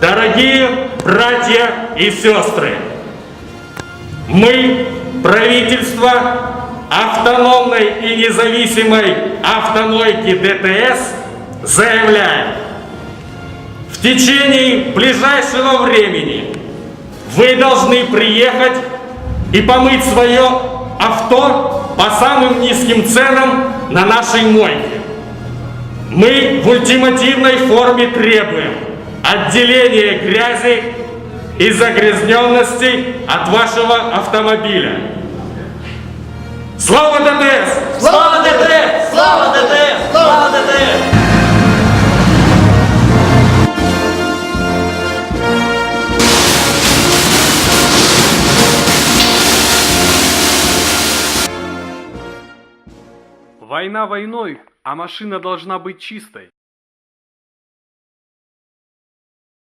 Дорогие братья и сестры, мы, правительство автономной и независимой автомойки ДТС, заявляем, в течение ближайшего времени вы должны приехать и помыть свое авто по самым низким ценам на нашей мойке. Мы в ультимативной форме требуем отделения грязи и загрязненности от вашего автомобиля. Слава ДТС! Слава ДТ! Слава ДТ! Слава ДТ! Война войной, а машина должна быть чистой.